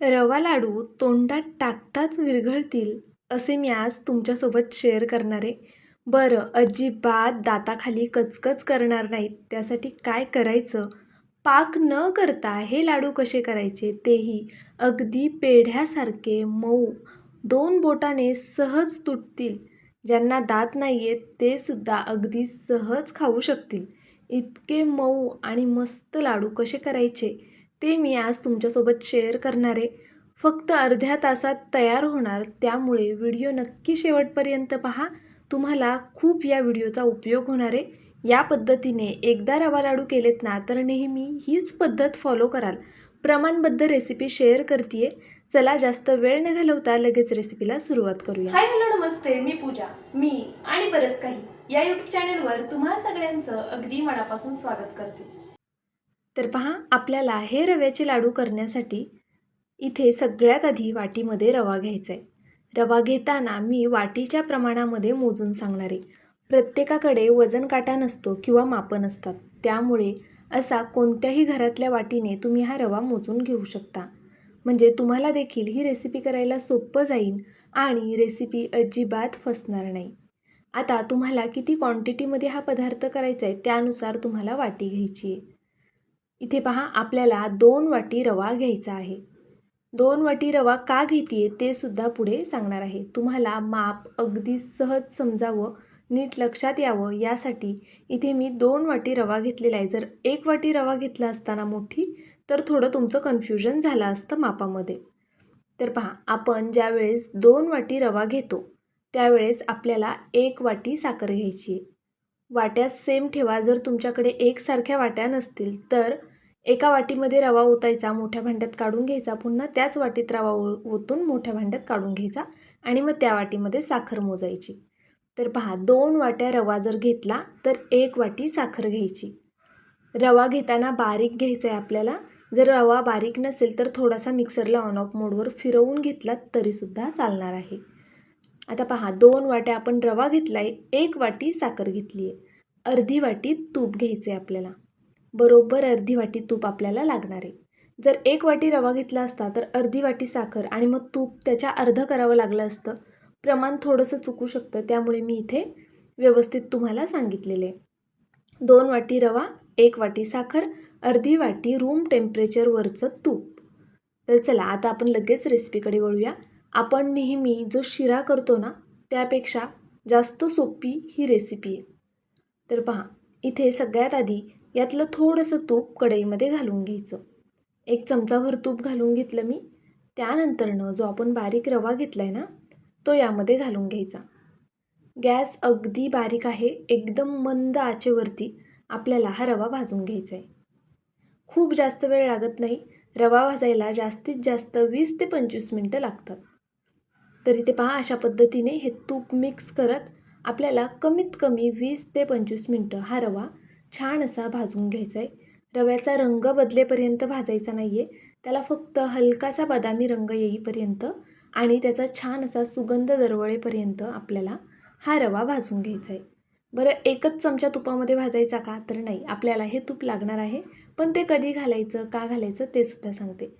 रवा लाडू तोंडात टाकताच विरघळतील असे मी आज तुमच्यासोबत शेअर करणार आहे. बरं अजिबात दाताखाली कचकच करणार नाहीत. त्यासाठी काय करायचं? पाक न करता हे लाडू कसे करायचे? तेही अगदी पेढ्यासारखे मऊ. दोन बोटाने सहज तुटतील. ज्यांना दात नाही आहेत ते सुद्धा अगदी सहज खाऊ शकतील. इतके मऊ आणि मस्त लाडू कसे करायचे? ते मी आज तुमच्यासोबत शेअर करणार आहे. फक्त अर्ध्या तासात तयार होणार त्यामुळे व्हिडिओ नक्की शेवटपर्यंत पहा. तुम्हाला खूप या व्हिडिओचा उपयोग होणार आहे. या पद्धतीने एकदा रवा लाडू केलेत ना तर नेहमी हीच पद्धत फॉलो कराल. प्रमाणबद्ध रेसिपी शेअर करते चला जास्त वेळ न घालवता लगेच रेसिपीला सुरुवात करूया. हाय हॅलो नमस्ते. मी पूजा. मी आणि बरंच काही. या यूट्यूब चॅनेलवर तुम्हा सगळ्यांचं अगदी मनापासून स्वागत करते. तर पहा आपल्याला हे रव्याचे लाडू करण्यासाठी इथे सगळ्यात आधी वाटीमध्ये रवा घ्यायचा आहे रवा घेताना मी वाटीच्या प्रमाणामध्ये मोजून सांगणार. आहे प्रत्येकाकडे वजन काटा नसतो किंवा मापन असतात त्यामुळे असा कोणत्याही घरातल्या वाटीने तुम्ही हा रवा मोजून घेऊ शकता. म्हणजे तुम्हाला देखील ही रेसिपी करायला सोपं जाईल आणि रेसिपी अजिबात फसणार नाही. आता तुम्हाला किती क्वांटिटीमध्ये हा पदार्थ करायचा आहे त्यानुसार तुम्हाला वाटी घ्यायची आहे इथे पहा आपल्याला दोन वाटी रवा घ्यायचा आहे. दोन वाटी रवा का घेते ते सुद्धा पुढे सांगणार आहे. तुम्हाला माप अगदी सहज समजावं नीट लक्षात यावं यासाठी इथे मी दोन वाटी रवा घेतलेला आहे. जर एक वाटी रवा घेतला असताना मोठी तर थोडं तुमचं कन्फ्युजन झालं असतं मापामध्ये. तर पहा आपण ज्यावेळेस दोन वाटी रवा घेतो त्यावेळेस आपल्याला एक वाटी साखर घ्यायची आहे. वाट्या सेम ठेवा. जर तुमच्याकडे एकसारख्या वाट्या नसतील तर एका वाटीमध्ये रवा ओतायचा मोठ्या भांड्यात काढून घ्यायचा पुन्हा त्याच वाटीत रवा ओतून मोठ्या भांड्यात काढून घ्यायचा आणि मग त्या वाटीमध्ये साखर मोजायची. तर पहा दोन वाट्या रवा जर घेतला तर एक वाटी साखर घ्यायची. रवा घेताना बारीक घ्यायचा आहे आपल्याला. जर रवा बारीक नसेल तर थोडासा मिक्सरला ऑन ऑफ मोडवर फिरवून घेतलात तरीसुद्धा चालणार आहे. आता पहा दोन वाट्या आपण रवा घेतला आहे एक वाटी साखर घेतली आहे अर्धी वाटी तूप घ्यायचं आहे आपल्याला. बरोबर अर्धी वाटी तूप आपल्याला लागणार आहे. जर एक वाटी रवा घेतला असता तर अर्धी वाटी साखर आणि मग तूप त्याच्या अर्धं करावं लागलं असतं. प्रमाण थोडंसं चुकू शकतं त्यामुळे मी इथे व्यवस्थित तुम्हाला सांगितलेले. दोन वाटी रवा एक वाटी साखर अर्धी वाटी रूम टेम्परेचरवरचं तूप. तर चला आता आपण लगेच रेसिपीकडे वळूया. आपण नेहमी जो शिरा करतो ना त्यापेक्षा जास्त सोपी ही रेसिपी आहे. तर पहा इथे सगळ्यात आधी यातलं थोडंसं तूप कढईमध्ये घालून घ्यायचं. एक चमचाभर तूप घालून घेतलं मी. त्यानंतरनं जो आपण बारीक रवा घेतला आहे ना तो यामध्ये घालून घ्यायचा. गॅस अगदी बारीक आहे एकदम मंद आचेवरती आपल्याला हा रवा भाजून घ्यायचा आहे खूप जास्त वेळ लागत नाही रवा भाजायला जास्तीत जास्त वीस ते पंचवीस मिनटं लागतात. तरी ते पहा अशा पद्धतीने हे तूप मिक्स करत आपल्याला कमीत कमी वीस ते पंचवीस मिनटं हा रवा छान असा भाजून घ्यायचा आहे रव्याचा रंग बदलेपर्यंत भाजायचा नाही आहे त्याला फक्त हलकासा बदामी रंग येईपर्यंत आणि त्याचा छान असा सुगंध दरवळेपर्यंत आपल्याला हा रवा भाजून घ्यायचा आहे बरं एकच चमचा तुपामध्ये भाजायचा का? तर नाही. आपल्याला हे तूप लागणार आहे. पण ते कधी घालायचं का घालायचं ते सुद्धा सांगते.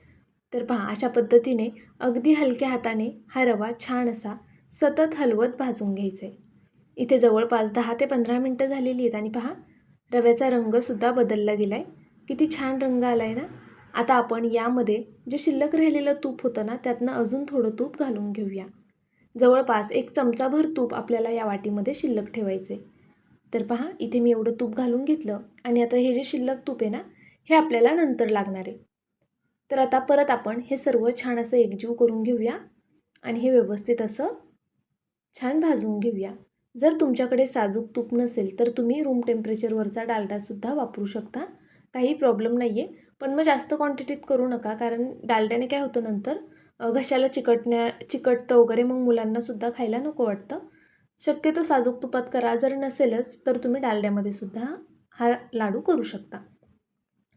तर पहा अशा पद्धतीने अगदी हलक्या हाताने हा रवा छान असा सतत हलवत भाजून घ्यायचा आहे इथे जवळपास दहा ते पंधरा मिनटं झालेली आहेत आणि पहा रव्याचा रंगसुद्धा बदलला गेला आहे किती छान रंग आला आहे ना? आता आपण यामध्ये जे शिल्लक राहिलेलं तूप होतं ना त्यातनं अजून थोडं तूप घालून घेऊया. जवळपास एक चमचाभर तूप आपल्याला या वाटीमध्ये शिल्लक ठेवायचे तर पहा इथे मी एवढं तूप घालून घेतलं आणि आता हे जे शिल्लक तूप आहे ना हे आपल्याला नंतर लागणार आहे. तर आता परत आपण हे सर्व छान असं एकजीव करून घेऊया आणि हे व्यवस्थित असं छान भाजून घेऊया. जर तुमच्याकडे साजूक तूप नसेल तर तुम्ही रूम टेम्परेचरवरचा डालडासुद्धा वापरू शकता. काही प्रॉब्लेम नाही आहे पण मग जास्त क्वांटिटीत करू नका कारण डालड्याने काय होतं नंतर? घशाला चिकटण्या चिकटतं वगैरे मग मुलांनासुद्धा खायला नको वाटतं. शक्यतो साजूक तुपात करा. जर नसेलच तर तुम्ही डालड्यामध्ये सुद्धा हा लाडू करू शकता.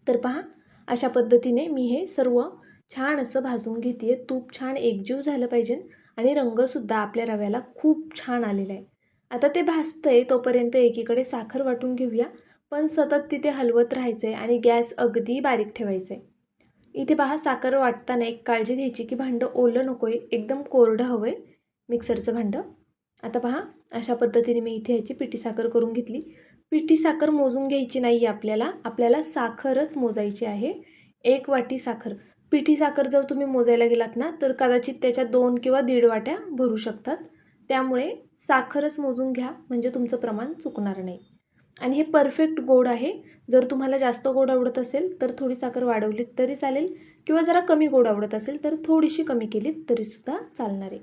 तर पहा अशा पद्धतीने मी हे सर्व छान असं भाजून घेते तूप छान एकजीव झालं पाहिजे आणि रंगसुद्धा आपल्या रव्याला खूप छान आलेला आहे. आता ते भासतंय आहे तोपर्यंत एकीकडे साखर वाटून घेऊया. पण सतत तिथे हलवत राहायचं आहे आणि गॅस अगदी बारीक ठेवायचं आहे इथे पहा साखर वाटताना एक काळजी घ्यायची की भांडं ओलं नको आहे एकदम कोरडं हवं आहे मिक्सरचं भांडं. आता पहा अशा पद्धतीने मी इथे ह्याची पिठी साखर करून घेतली. पिठी साखर मोजून घ्यायची नाही आहे आपल्याला आपल्याला साखरच मोजायची आहे. एक वाटी साखर. पिठी साखर जर तुम्ही मोजायला गेलात ना तर कदाचित त्याच्या दोन किंवा दीड वाट्या भरू शकतात. त्यामुळे साखरच मोजून घ्या म्हणजे तुमचं प्रमाण चुकणार नाही. आणि हे परफेक्ट गोड आहे. जर तुम्हाला जास्त गोड आवडत असेल तर थोडी साखर वाढवलीत तरी चालेल. किंवा जरा कमी गोड आवडत असेल तर थोडीशी कमी केलीत तरीसुद्धा चालणार आहे.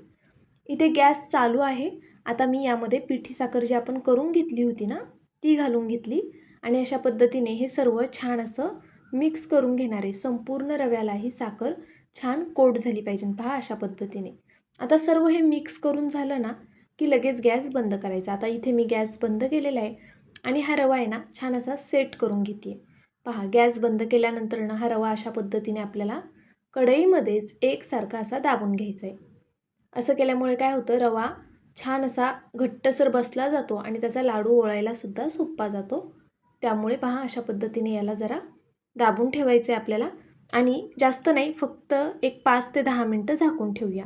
इथे गॅस चालू आहे. आता मी यामध्ये पिठी साखर जी आपण करून घेतली होती ना ती घालून घेतली. आणि अशा पद्धतीने हे सर्व छान असं मिक्स करून घेणार आहे. संपूर्ण रव्याला ही साखर छान कोट झाली पाहिजे. पहा अशा पद्धतीने. आता सर्व हे मिक्स करून झालं ना की लगेच गॅस बंद करायचा. आता इथे मी गॅस बंद केलेला आहे आणि हा रवा आहे ना छान असा सेट करून घेते पहा गॅस बंद केल्यानंतर ना हा रवा अशा पद्धतीने आपल्याला कढईमध्येच एकसारखा असा दाबून घ्यायचा आहे असं केल्यामुळे काय होतं रवा छान असा घट्टसर बसला जातो आणि त्याचा लाडू ओळायला सुद्धा जातो. त्यामुळे पहा अशा पद्धतीने याला जरा दाबून ठेवायचं आहे आपल्याला. आणि जास्त नाही फक्त एक पाच ते दहा मिनटं झाकून ठेवूया.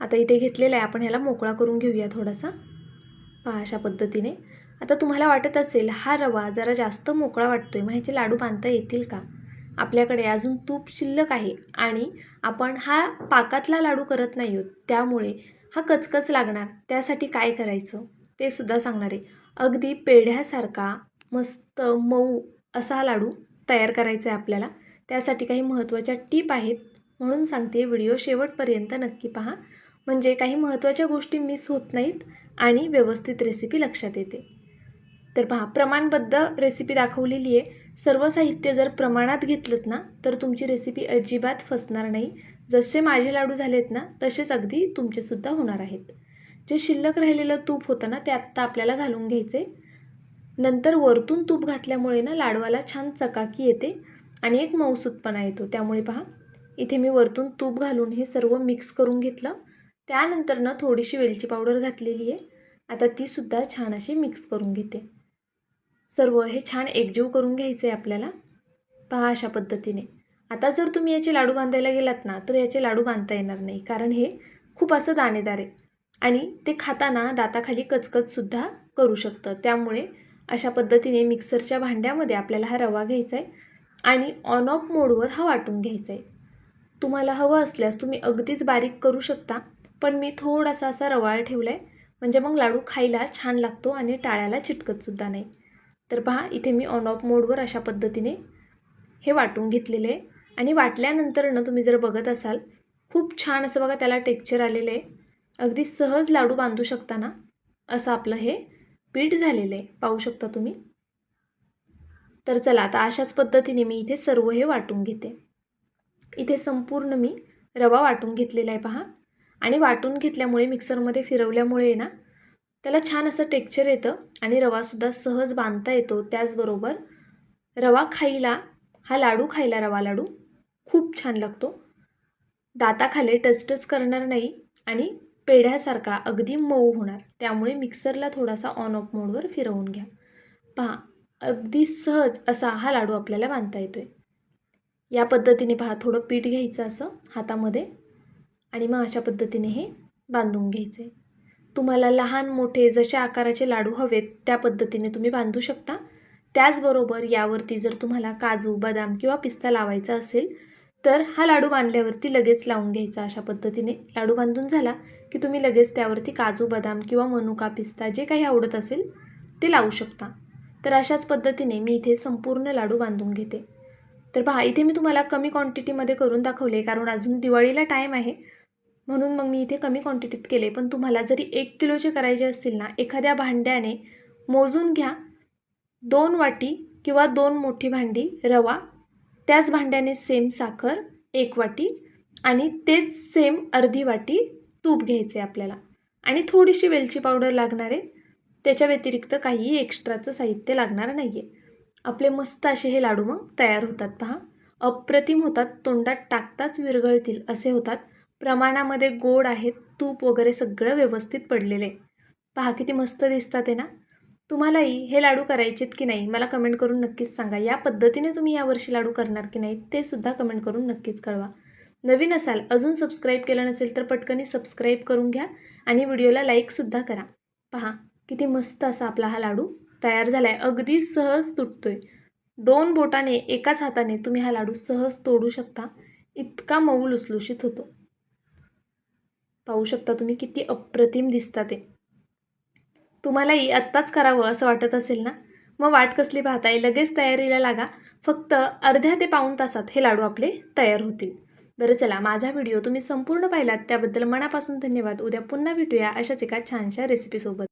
आता इथे घेतलेला आहे. आपण ह्याला मोकळा करून घेऊया थोडासा. पहा अशा पद्धतीने. आता तुम्हाला वाटत असेल हा रवा जरा जास्त मोकळा वाटतो आहे मग ह्याचे लाडू बांधता येतील का? आपल्याकडे अजून तूप शिल्लक आहे आणि आपण हा पाकातला लाडू करत नाही आहोत. त्यामुळे हा कचकच लागणार. त्यासाठी काय करायचं? ते सुद्धा सांगणार आहे. अगदी पेढ्यासारखा मस्त मऊ असा हा लाडू तयार करायचा आहे आपल्याला. त्यासाठी काही महत्त्वाच्या टीप आहेत. म्हणून सांगते व्हिडिओ शेवटपर्यंत नक्की पहा. म्हणजे काही महत्त्वाच्या गोष्टी मिस होत नाहीत आणि व्यवस्थित रेसिपी लक्षात येते. तर पहा प्रमाणबद्ध रेसिपी दाखवलेली आहे. सर्व साहित्य जर प्रमाणात घेतलं ना तर तुमची रेसिपी अजिबात फसणार नाही. जसे माझे लाडू झालेत ना तसेच अगदी तुमचेसुद्धा होणार आहेत. जे शिल्लक राहिलेलं तूप होतं ना ते आत्ता आपल्याला घालून घ्यायचे नंतर वरतून तूप घातल्यामुळे ना लाडवाला छान चकाकी येते आणि एक मऊसूतपणा येतो. त्यामुळे पहा इथे मी वरतून तूप घालून हे सर्व मिक्स करून घेतलं. त्यानंतर ना थोडीशी वेलची पावडर घातलेली आहे. आता तीसुद्धा छान अशी मिक्स करून घेते. सर्व हे छान एकजीव करून घ्यायचं आहे आपल्याला. पहा अशा पद्धतीने. आता जर तुम्ही याचे लाडू बांधायला गेलात ना तर याचे लाडू बांधता येणार नाही कारण हे खूप असं दाणेदार आहे. आणि ते खाताना दाताखाली कचकचसुद्धा करू शकतं. त्यामुळे अशा पद्धतीने मिक्सरच्या भांड्यामध्ये आपल्याला हा रवा घ्यायचा आहे आणि ऑन ऑफ मोडवर हा वाटून घ्यायचा आहे तुम्हाला हवं असल्यास तुम्ही अगदीच बारीक करू शकता. पण मी थोडासा असा रवाळ ठेवला आहे म्हणजे मग लाडू खायला छान लागतो आणि टाळ्याला चिटकतसुद्धा नाही. तर पहा इथे मी ऑन ऑफ मोडवर अशा पद्धतीने हे वाटून घेतलेले आहे. आणि वाटल्यानंतर ना तुम्ही जर बघत असाल खूप छान असं बघा त्याला टेक्चर आलेलं आहे. अगदी सहज लाडू बांधू शकता ना असं आपलं हे पीठ झालेलं आहे. पाहू शकता तुम्ही? तर चला आता अशाच पद्धतीने मी इथे सर्व हे वाटून घेते. इथे संपूर्ण मी रवा वाटून घेतलेला आहे पहा. आणि वाटून घेतल्यामुळे मिक्सरमध्ये फिरवल्यामुळे ना त्याला छान असं टेक्चर येतं आणि रवासुद्धा सहज बांधता येतो. त्याचबरोबर रवा खायला हा लाडू खायला रवा लाडू खूप छान लागतो. दाताखाली टचटच करणार नाही आणि पेढ्यासारखा अगदी मऊ होणार. त्यामुळे मिक्सरला थोडासा ऑन ऑफ मोडवर फिरवून घ्या. पहा अगदी सहज असा हा लाडू आपल्याला बांधता येतो आहे या पद्धतीने पहा थोडं पीठ घ्यायचं असं हातामध्ये. आणि मग अशा पद्धतीने हे बांधून घ्यायचे. तुम्हाला लहान मोठे जसे आकाराचे लाडू हवेत त्या पद्धतीने तुम्ही बांधू शकता. त्याचबरोबर यावरती जर तुम्हाला काजू बदाम किंवा पिस्ता लावायचा असेल तर हा लाडू बांधल्यावरती लगेच लावून घ्यायचा. अशा पद्धतीने लाडू बांधून झाला की तुम्ही लगेच त्यावरती काजू बदाम किंवा मनुका पिस्ता जे काही आवडत असेल ते लावू शकता. तर अशाच पद्धतीने मी इथे संपूर्ण लाडू बांधून घेते. तर पहा इथे मी तुम्हाला कमी क्वांटिटीमध्ये करून दाखवले कारण अजून दिवाळीला टाईम आहे. म्हणून मग मी इथे कमी क्वांटिटीत केले. पण तुम्हाला जरी एक किलोचे करायचे असतील ना एखाद्या भांड्याने मोजून घ्या. दोन वाटी किंवा दोन मोठी भांडी रवा त्याच भांड्याने सेम साखर एक वाटी आणि तेच सेम अर्धी वाटी तूप घ्यायचे आपल्याला. आणि थोडीशी वेलची पावडर लागणार आहे. त्याच्या व्यतिरिक्त काहीही एक्स्ट्राचं साहित्य लागणार नाही आहे आपले मस्त असे हे लाडू मग तयार होतात पहा. अप्रतिम होतात तोंडात टाकताच विरघळतील असे होतात. प्रमाणामध्ये गोड आहेत तूप वगैरे सगळं व्यवस्थित पडलेले पहा किती मस्त दिसतात आहे ना? तुम्हालाही हे लाडू करायचेत की नाही मला कमेंट करून नक्कीच सांगा. या पद्धतीने तुम्ही यावर्षी लाडू करणार की नाही ते सुद्धा कमेंट करून नक्कीच कळवा. नवीन असाल अजून सबस्क्राईब केलं नसेल तर पटकनी सबस्क्राईब करून घ्या आणि व्हिडिओला लाईकसुद्धा करा. पहा किती मस्त असा आपला हा लाडू तयार झाला आहे अगदी सहज तुटतोय. दोन बोटाने एकाच हाताने तुम्ही हा लाडू सहज तोडू शकता. इतका मऊ लुसलुशीत होतो. पाहू शकता तुम्ही किती अप्रतिम दिसता ते. तुम्हालाही आत्ताच करावं असं वाटत असेल ना? मग वाट कसली पाहताय? लगेच तयारीला लागा. फक्त अर्ध्या ते पाऊण तासात हे लाडू आपले तयार होतील. बरं चला माझा व्हिडिओ तुम्ही संपूर्ण पाहिलात त्याबद्दल मनापासून धन्यवाद. उद्या पुन्हा भेटूया अशाच एका छानशा रेसिपीसोबत